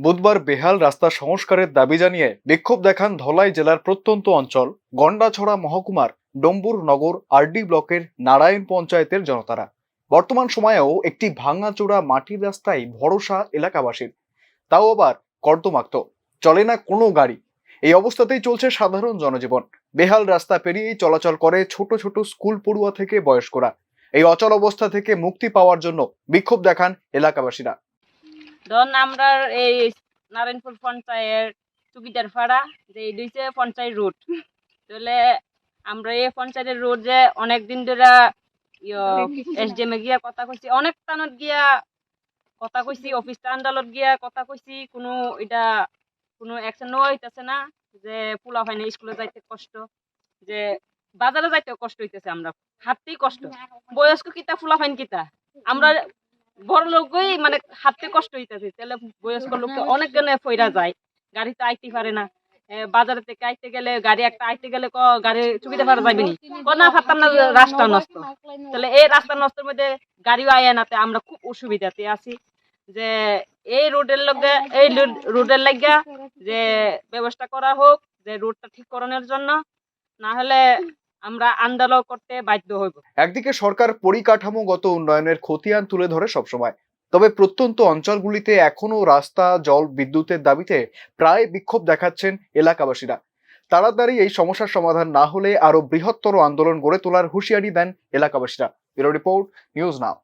বুধবার বেহাল রাস্তা সংস্কারের দাবি জানিয়ে বিক্ষোভ দেখান ধলাই জেলার প্রত্যন্ত অঞ্চল, গন্ডাছড়া মহকুমার ডম্বুর নগর আরডি ব্লকের নারায়ণ পঞ্চায়েতের জনতারা। বর্তমান সময়েও একটি ভাঙাচোরা মাটির রাস্তায় ভরসা এলাকাবাসীর। তাও আবার কর্দমাক্ত, চলে না কোনো গাড়ি। এই অবস্থাতেই চলছে সাধারণ জনজীবন। বেহাল রাস্তা পেরিয়েই চলাচল করে ছোট ছোট স্কুল পড়ুয়া থেকে বয়স্করা। এই অচল অবস্থা থেকে মুক্তি পাওয়ার জন্য বিক্ষোভ দেখান এলাকাবাসীরা। ধরুন আমরা এই নারায়ণপুর পঞ্চায়েত চুকিদার পাড়া যে এই দুইছে পঞ্চায়েত রোড। তাহলে আমরা এই পঞ্চায়েতের রোড যে অনেক দিন ধরে এসডিএমে গিয়া কথা কইছি অনেক টানত গিয়া কথা কইছি অফিস আন্দালত গিয়া কথা কইছি কোনো এটা কোনো অ্যাকশন হইতেছে না যে পোলা হয় না স্কুলে যাইতে কষ্ট যে বাজারে যাইতেও কষ্ট হইতেছে আমরা হাঁটতেই কষ্ট। বয়স্ক কিতা ফুলা ফাইন কিতা? আমরা বড় লোকই মানে হাঁটতে কষ্ট হইতেছে তাহলে বয়স্ক লোককে অনেক জনে ফইরা যায় গাড়িতে আইতে পারে না। বাজারে থেকে আইতে গেলে গাড়ি একটা আইতে গেলে ক গাড়ি চুকিতে পারা যাবে নি? না পারতাম না রাস্তা নষ্ট। তাহলে এই রাস্তা নষ্টের মধ্যে গাড়িও আয় নাতে আমরা খুব অসুবিধাতে আছি। যে এই রোডের লগে এই রোড- রোডের লাগিয়া যে ব্যবস্থা করা হোক যে রোডটা ঠিক করানোর জন্য না হলে আমরা আন্দোলন করতে বাধ্য হইব। একদিকে সরকার পরিকাঠামোগত উন্নয়নের খতিয়ান তুলে ধরে সবসময়, তবে প্রত্যন্ত অঞ্চলগুলিতে এখনও রাস্তা, জল, বিদ্যুতের দাবিতে প্রায় বিক্ষোভ দেখাচ্ছেন এলাকাবাসীরা। তাড়াতাড়ি এই সমস্যার সমাধান না হলে আরও বৃহত্তর আন্দোলন গড়ে তোলার হুঁশিয়ারি দেন এলাকাবাসীরা। Bureau report, news now.